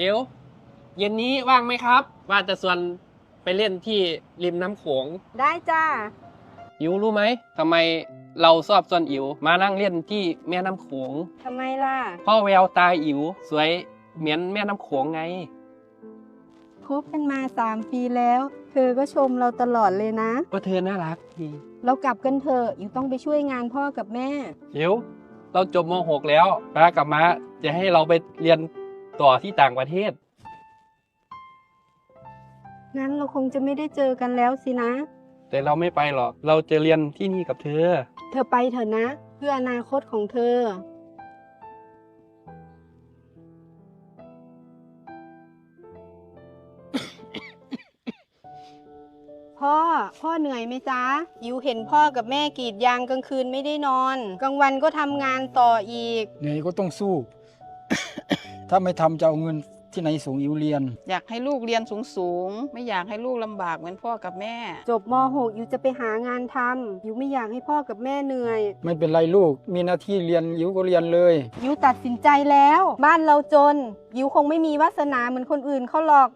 เดี๋ยวเย็นนี้ว่างไหมครับ ว่าจะชวนไปเล่นที่ริมน้ำโขงได้จ้าอิ๋วรู้ไหมทำไมเราชอบชวนอิ๋วมานั่งเล่นที่แม่น้ำโขงทำไมล่ะเพราะแววตาอิ๋วสวยเหมือนแม่น้ำโขงไง คบกันมาสามปีแล้ว เธอก็ชมเราตลอดเลยนะ ก็เธอน่ารักดีเรากลับกันเถอะอยู่ต้องไปช่วยงานพ่อกับแม่อิ๋วเราจบม .6 แล้วป้ากับม้าจะให้เราไปเรียน ต่อที่ต่างประเทศ งั้นเราคงจะไม่ได้เจอกันแล้วสินะ แต่เราไม่ไปหรอก เราจะเรียนที่นี่กับเธอ เธอไปเถอะนะ เพื่ออนาคตของเธอ พ่อ พ่อเหนื่อยไหมจ๊ะยิวเห็นพ่อกับแม่กรีดยางกลางคืนไม่ได้นอน กลางวันก็ทำงานต่ออีก เหนื่อยก็ต้องสู้ ถ้าไม่ทำจะเอาเงินที่ไหนส่งอิวเรียน อยากให้ลูกเรียนสูงๆ ไม่อยากให้ลูกลำบากเหมือนพ่อกับแม่ จบม .6 ยิวจะไปหางานทำยิวไม่อยากให้พ่อกับแม่เหนื่อย ไม่เป็นไรลูกมีหน้าที่เรียนอิวก็เรียนเลยยิวตัดสินใจแล้ว บ้านเราจนยิวคงไม่มีวาสนาเหมือนคนอื่นเขาหรอก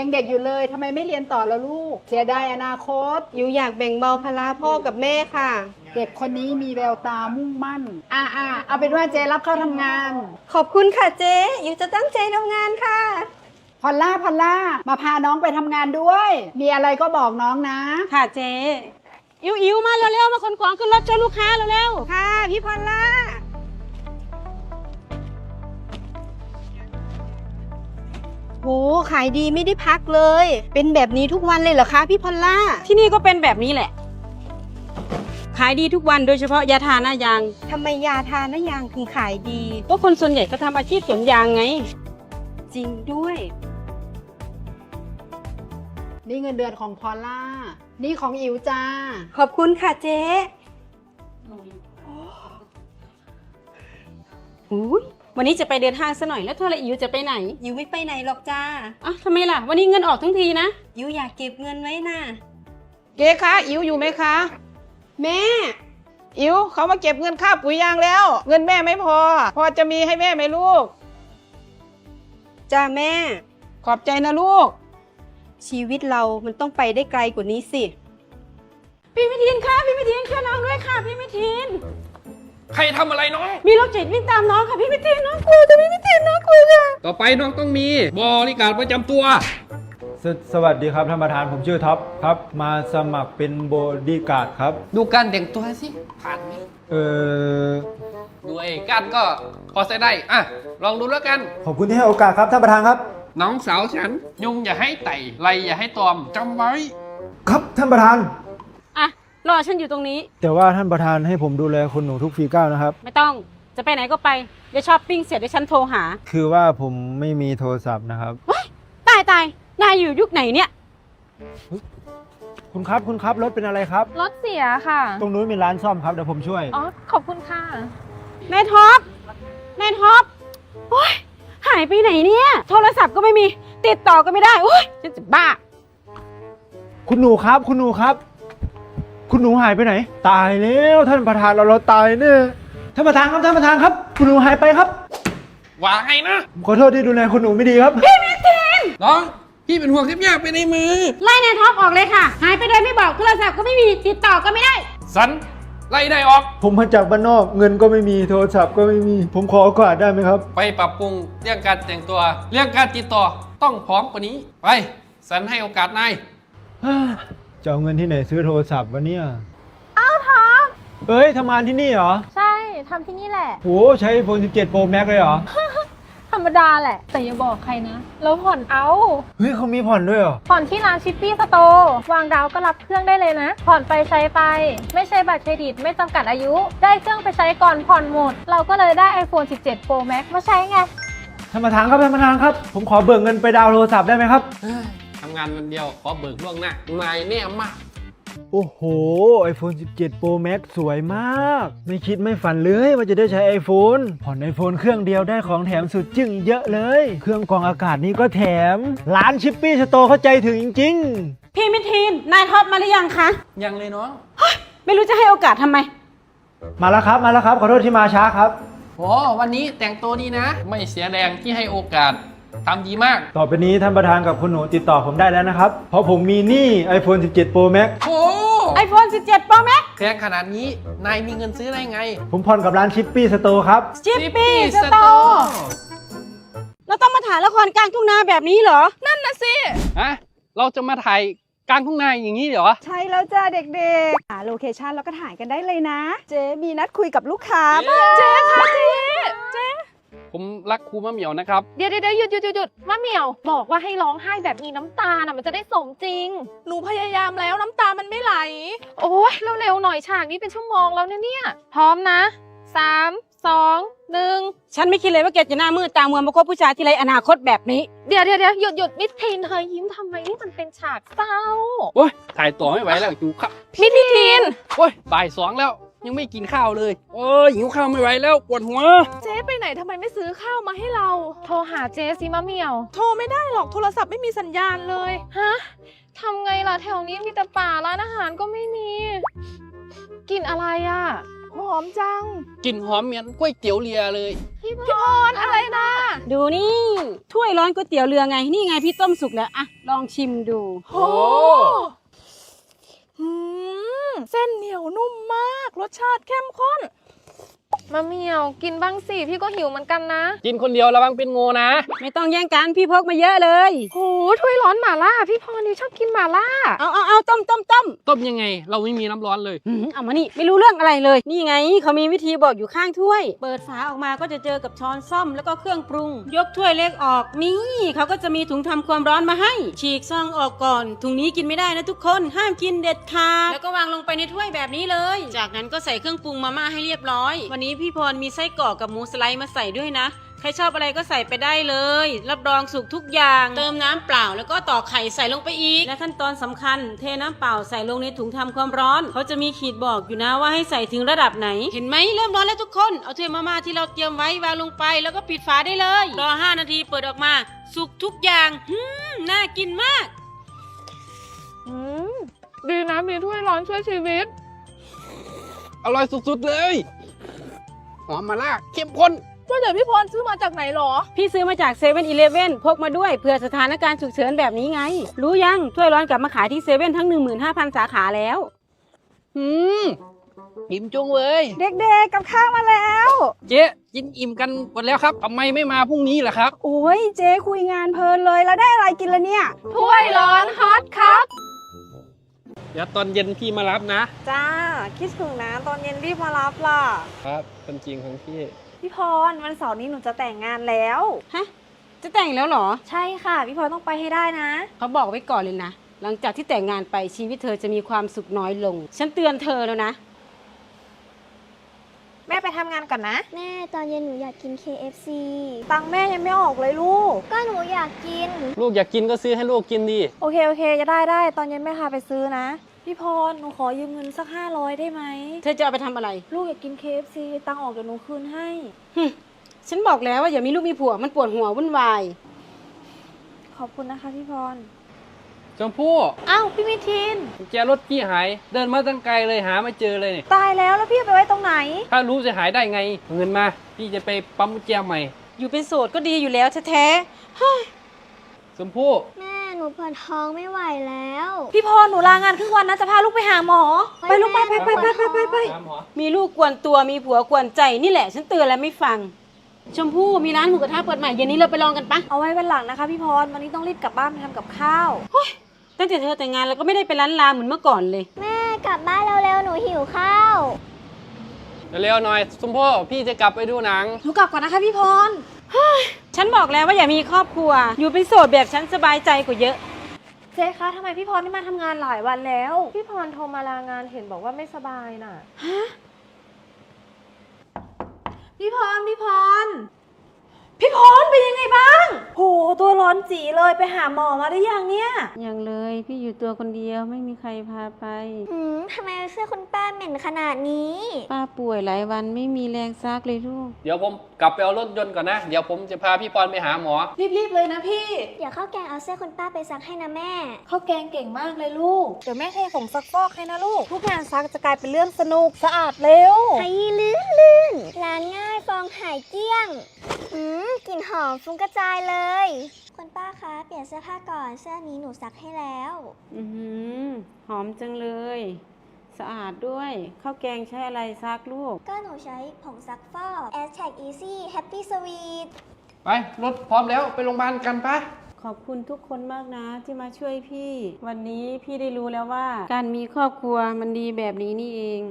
ยังเด็กอยู่เลยทำไมไม่เรียนต่อแล้วลูก เสียดายอนาคตยิวอยากแบ่งเบาภาระพ่อกับแม่ค่ะ เด็กคนนี้มีแววตามุ่งมั่น อ่าอ่าเอาเป็นว่าเจรับเข้าทำงาน ขอบคุณค่ะเจ๊ยิวจะตั้งใจทำงานค่ะ พอลล่าพอลล่ามาพาน้องไปทำงานด้วย มีอะไรก็บอกน้องนะ ค่ะเจ๊อิวอิวมาเร็วๆมาขนของขึ้นรถเจ้าลูกค้าเร็วค่ะ พี่พอลล่า โหขายดีไม่ได้พักเลย เป็นแบบนี้ทุกวันเลยเหรอคะพี่พอลล่าๆที่นี่ก็เป็นแบบนี้แหละ ขายดีทุกวันโดยเฉพาะยาทาหน้ายาง ทำไมยาทาน้ายางถึงขายดี ก็คนส่วนใหญ่ก็ทำอาชีพสวนยางไง จริงด้วย นี่เงินเดือนของพอลล่า นี่ของอิ๋วจ้า ขอบคุณค่ะเจ๊อุ้ย วันนี้จะไปเดินห้างซะหน่อยแล้วเธอละอิวจะไปไหนยิวไม่ไปไหนหรอกจ้าอะทำไมล่ะ วันนี้เงินออกทั้งทีนะยิวอยากเก็บเงินไว้น่ะ เก๊คะอิ๋วอยู่ไหมคะ แม่ อิ๋วเขามาเก็บเงินค่าปุ๋ยยางแล้ว เงินแม่ไม่พอ พอจะมีให้แม่ไหมลูก จ้าแม่ ขอบใจนะลูก ชีวิตเรามันต้องไปได้ไกลกว่านี้สิ พี่มิทินค่ะพี่มิทินช่วยน้องด้วยค่ะพี่มิทิน ใครทำอะไรน้อง มีรถเจ็ดวิ่งตามน้องค่ะพี่มิทินน้องกลัวจะพี่มิทินน้องกลัวค่ะ ต่อไปน้องต้องมีบริการประจำตัวสสวัสดีครับท่านประธานผมชื่อท็อปครับ มาสมัครเป็นบอดี้การ์ดครับ ดูการแต่งตัวสิ ผ่านไหมเออดูไอ้การก็พอใช้ได้ อะ ลองดูแล้วกัน ขอบคุณที่ให้โอกาสครับท่านประธานครับ น้องสาวฉัน ยุงอย่าให้ไต่ไรอย่าให้ตอมจำไว้ ครับท่านประธานอะ รอฉันอยู่ตรงนี้ แต่ว่าท่านประธานให้ผมดูแลคุณหนูทุกฟีก้าวนะครับ ไม่ต้องจะไปไหนก็ไป เดี๋ยวช้อปปิ้งเสร็จเดี๋ยวฉันโทรหาคือว่าผมไม่มีโทรศัพท์นะครับตายตายนายอยู่ยุคไหนเนี่ย คุณครับคุณครับรถเป็นอะไรครับ รถเสียค่ะ ตรงนู้นมีร้านซ่อมครับเดี๋ยวผมช่วย อ๋อ ขอบคุณค่ะ นายท็อป นายท็อปโอ้ยหายไปไหนเนี่ย โทรศัพท์ก็ไม่มี ติดต่อก็ไม่ได้โอ้ยฉันจะบ้า คุณหนูครับ คุณหนูครับ คุณหนูหายไปไหน ตายแล้วท่านประธานเราเราตายเนี่ยท่านประธานครับท่านประธานครับ คุณหนูหายไปครับว่าไงนะ ผมขอโทษที่ดูแลคุณหนูไม่ดีครับน้อง พี่เป็นห่วงแทบแย่ไปในมือ ไล่นายท็อปออกเลยค่ะ หายไปโดยไม่บอกโทรศัพท์ก็ไม่มีติดต่อก็ไม่ได้ สัน ไล่ได้ออก ผมมาจากบ้านนอกเงินก็ไม่มีโทรศัพท์ก็ไม่มี ผมขอโอกาสได้ไหมครับ ไปปรับปรุงเรื่องการแต่งตัว เรื่องการติดต่อต้องพร้อมกว่านี้ ไป สันให้โอกาสนาย จะเอาเงินที่ไหนซื้อโทรศัพท์วะเนี่ย อ้าวทอเอ้ยทำงานที่นี่เหรอใช่ทำที่นี่แหละ โหใช้ iPhone 17 Pro Max เลยเหรอ ธรรมดาแหละ แต่อย่าบอกใครนะแล้วผ่อนเอา เฮ้ยเขามีผ่อนด้วยเหรอ ผ่อนที่ร้านชิปปี้สโตร์วางดาวก็รับเครื่องได้เลยนะ ผ่อนไปใช้ไป ไม่ใช่บัตรเครดิตไม่จำกัดอายุ ได้เครื่องไปใช้ก่อนผ่อนหมด เราก็เลยได้ iPhone 17 Pro Max มาใช้ไง ท่านประธานครับท่านประธานครับ ผมขอเบิกเงินไปดาวน์โทรศัพท์ได้ไหมครับ ทำงานวันเดียวขอเบิกล่วงหน้านายเนี่ยมากโอ้โห iPhone 17 Pro Max สวยมาก ไม่คิดไม่ฝันเลยว่าจะได้ใช้ iPhone ผ่อน iPhone เครื่องเดียวได้ของแถมสุดจึ้งเยอะเลย เครื่องกรองอากาศนี้ก็แถม ร้านชิปปี้สโตร์เข้าใจถึงจริงๆพี่มิทีน นายท็อปมาหรือยังคะยังเลยน้องไม่รู้จะให้โอกาสทำไมมาแล้วครับ มาแล้วครับ ขอโทษที่มาช้าครับ โอ้วันนี้แต่งตัวดีนะ ไม่เสียแรงที่ให้โอกาส ทำดีมากต่อไปนี้ท่านประธานกับคุณหนูติดต่อผมได้แล้วนะครับ เพราะผมมีหนี้ iPhone 17 Pro Max โอ้ iPhone 17 Pro Max แพงขนาดนี้ นายมีเงินซื้อได้ไงผมผ่อนกับร้านชิปปี้สโตร์ครับ Chippy Store เราต้องมาถ่ายละครกลางทุ่งนาแบบนี้เหรอ นั่นน่ะสิ ฮะเราจะมาถ่ายกลางทุ่งนาอย่างนี้เหรอ ใช่แล้วจ้าเด็กๆหาโลเคชันแล้วก็ถ่ายกันได้เลยนะ เจ๊มีนัดคุยกับลูกค้าบ้างเจ๊ค่ะเจ๊ ผมรักครูมะเหมียวนะครับ เดี๋ยวเดี๋ยวหยุดหยุดหยุดหยุดมะเหมียว บอกว่าให้ร้องไห้แบบมีน้ำตาน่ะมันจะได้สมจริง หนูพยายามแล้วน้ำตามันไม่ไหล โอ้ยเร็วๆหน่อยฉากนี้เป็นชั่วโมงแล้วเนี่ยเนี่ย พร้อมนะสามสองหนึ่งฉันไม่คิดเลยว่าแกจะหน้ามืดตามัวมาคบผู้ชายที่ไรอนาคตแบบนี้ เดี๋ยวเดี๋ยวเดี๋ยวหยุดหยุดมิทีนเธอยิ้มทำไมนี่มันเป็นฉากเศร้าโอ้ยถ่ายต่อไม่ไหวแล้วหิวข้าวมิทีนโอ้ยบ่ายสองแล้ว ยังไม่กินข้าวเลยโอ้ยหิวข้าวไม่ไหวแล้วปวดหัว เจ๊ไปไหน ทำไมไม่ซื้อข้าวมาให้เรา โทรหาเจสิมะเหมียว โทรไม่ได้หรอกโทรศัพท์ไม่มีสัญญาณเลย ฮะทำไงล่ะแถวนี้มีแต่ป่าร้านอาหารก็ไม่มีกลินอะไรอะ หอมจัง กลิ่นหอมเหมือนก๋วยเตี๋ยวเรือเลย พี่พรอะไรนะดูนี่ ถ้วยร้อนก๋วยเตี๋ยวเรือไง นี่ไงพี่ต้มสุกแล้วอะลองชิมดูโหหืมเส้นเหนียวนุ่มมาก รสชาติเข้มข้น มะเหมียวกินบ้างสิพี่ก็หิวเหมือนกันนะกินคนเดียวระวังเป็นงูนะ ไม่ต้องแย่งกันพี่พกมาเยอะเลยโหถ้วยร้อนหม่าล่า พี่พรนี่ชอบกินหม่าล่า เอาเอาเอาต้มต้มต้มต้มยังไง เราไม่มีน้ำร้อนเลย หืมเอามานี่ไม่รู้เรื่องอะไรเลย นี่ไงเขามีวิธีบอกอยู่ข้างถ้วย เปิดฝาออกมาก็จะเจอกับช้อนซ่อมแล้วก็เครื่องปรุง ยกถ้วยเล็กออกนี่เขาก็จะมีถุงทำความร้อนมาให้ ฉีกซองออกก่อน ถุงนี้กินไม่ได้นะทุกคนห้ามกินเด็ดขาดแล้วก็วางลงไปในถ้วยแบบนี้เลย จากนั้นก็ใส่เครื่องปรุงมาม่าให้เรียบร้อย วันนี้พี่พรมีไส้กรอกกับหมูสไลด์มาใส่ด้วยนะ ใครชอบอะไรก็ใส่ไปได้เลย รับรองสุกทุกอย่าง เติมน้ำเปล่าแล้วก็ต่อกไข่ใส่ลงไปอีก และขั้นตอนสำคัญ เทน้ำเปล่าใส่ลงในถุงทำความร้อน เขาจะมีขีดบอกอยู่นะว่าให้ใส่ถึงระดับไหน เห็นไหมเริ่มร้อนแล้วทุกคน เอาถ้วยมาม่าที่เราเตรียมไว้วางลงไปแล้วก็ปิดฝาได้เลย รอ 5 นาทีเปิดออกมา สุกทุกอย่างหืมน่ากินมาก อืมดีนะมีถ้วยร้อนช่วยชีวิต อร่อยสุดๆเลย หอมมาล่าเข้มข้นว่าแต่พี่พรซื้อมาจากไหนหรอ พี่ซื้อมาจากเซเว่นอีเลฟเว่นพกมาด้วยเผื่อสถานการณ์ฉุกเฉินแบบนี้ไง รู้ยังถ้วยร้อนกลับมาขายที่เซเว่นทั้ง 15,000 สาขาแล้ว อืมอิ่มจุงเลยเด็กๆกับข้าวมาแล้ว เจ๊กินอิ่มกันหมดแล้วครับทำไมไม่มาพรุ่งนี้ล่ะครับ โอ้ยเจ๊คุยงานเพลินเลยแล้วได้อะไรกินละเนี่ย ถ้วยร้อนฮอตครับ เดี๋ยวตอนเย็นพี่มารับนะ จ้า คิดถึงนะ ตอนเย็นรีบมารับล่ะ ครับเป็นจริงของพี่ พี่พรวันเสาร์นี้หนูจะแต่งงานแล้ว ฮะ จะแต่งแล้วเหรอ ใช่ค่ะ พี่พรต้องไปให้ได้นะ เขาบอกไว้ก่อนเลยนะ หลังจากที่แต่งงานไปชีวิตเธอจะมีความสุขน้อยลง ฉันเตือนเธอแล้วนะ แม่ไปทำงานก่อนนะ แม่ตอนเย็นหนูอยากกิน KFC ตังค์แม่ยังไม่ออกเลยลูก ก็หนูอยากกิน ลูกอยากกินก็ซื้อให้ลูกกินดี โอเคโอเคจะได้ได้ตอนเย็นแม่พาไปซื้อนะ พี่พรหนูขอยืมเงินสักห้าร้อยได้ไหม เธอจะเอาไปทำอะไรลูกอยากกิน KFC ตังค์ออกเดี๋ยวหนูคืนให้ หึฉันบอกแล้วว่าอย่ามีลูกมีผัวมันปวดหัววุ่นวาย ขอบคุณนะคะพี่พร ชมพู่อ้าวพี่มิทิน กุญแจรถพี่หาย เดินมาตั้งไกลเลยหาไม่เจอเลยเนี่ยตายแล้วแล้วพี่เอาไปไว้ตรงไหน ถ้ารู้จะหายได้ไงเอาเงินมา พี่จะไปปั๊มกุญแจใหม่ อยู่เป็นโสดก็ดีอยู่แล้วแท้ชมพู่แม่หนูปวดท้องไม่ไหวแล้วพี่พรหนูลางานครึ่งวันนะจะพาลูกไปหาหมอ ไปลูกไปไปไปไปไปไปไปตามหอๆมีลูกกวนตัวมีผัวกวนใจนี่แหละ ฉันเตือนแล้วไม่ฟัง ชมพู่มีร้านหมูกระทะเปิดใหม่เย็นนี้เราไปลองกันปะเอาไว้วันหลังนะคะพี่พรวันนี้ต้องรีบกลับบ้านไปทำกับข้าว ตั้งแต่เธอแต่งงานเราก็ไม่ได้ไปร้านลาเหมือนเมื่อก่อนเลย แม่กลับบ้านเร็วๆ หนูหิวข้าว เร็วๆหน่อยชมพู่พี่จะกลับไปดูหนัง หนูกลับก่อนนะคะพี่พร ฉันบอกแล้วว่าอย่ามีครอบครัว อยู่เป็นโสดแบบฉันสบายใจกว่าเยอะ เจ๊คะทำไมพี่พรไม่มาทำงานหลายวันแล้ว พี่พรโทรมาลางานเห็นบอกว่าไม่สบายน่ะ พี่พร พี่พร พี่พรเป็นยังไงบ้าง โหตัวร้อนจีเลยไปหาหมอมาได้ยังเนี่ย ยังเลยพี่อยู่ตัวคนเดียวไม่มีใครพาไปหืมทำไมเสื้อคุณป้าเหม็นขนาดนี้ ป้าป่วยหลายวันไม่มีแรงซักเลยลูก เดี๋ยวผมกลับไปเอารถยนต์ก่อนนะ เดี๋ยวผมจะพาพี่ปอนไปหาหมอ รีบๆเลยนะพี่ เดี๋ยวข้าวแกงเอาเสื้อคุณป้าไปซักให้นะแม่ ข้าวแกงเก่งมากเลยลูก เดี๋ยวแม่เทผงซักฟอกให้นะลูก ทุกงานซักจะกลายเป็นเรื่องสนุกสะอาดเร็ว ไอ้ลื่นลื่นล้างง่ายฟองหายเกลี้ยง อืมกลิ่นหอมฟุ้งกระจายเลย คุณป้าคะ เปลี่ยนเสื้อผ้าก่อน เสื้อนี้หนูซักให้แล้ว อือหือหอมจังเลย สะอาดด้วยข้าวแกงใช้อะไรซักลูก ก็หนูใช้ผงซักฟอก a s t a g Easy Happy Sweet ไปรถพร้อมแล้วไปโรงพยาบาลกันปะขอบคุณทุกคนมากนะที่มาช่วยพี่ วันนี้พี่ได้รู้แล้วว่า การมีครอบครัวมันดีแบบนี้นี่เอง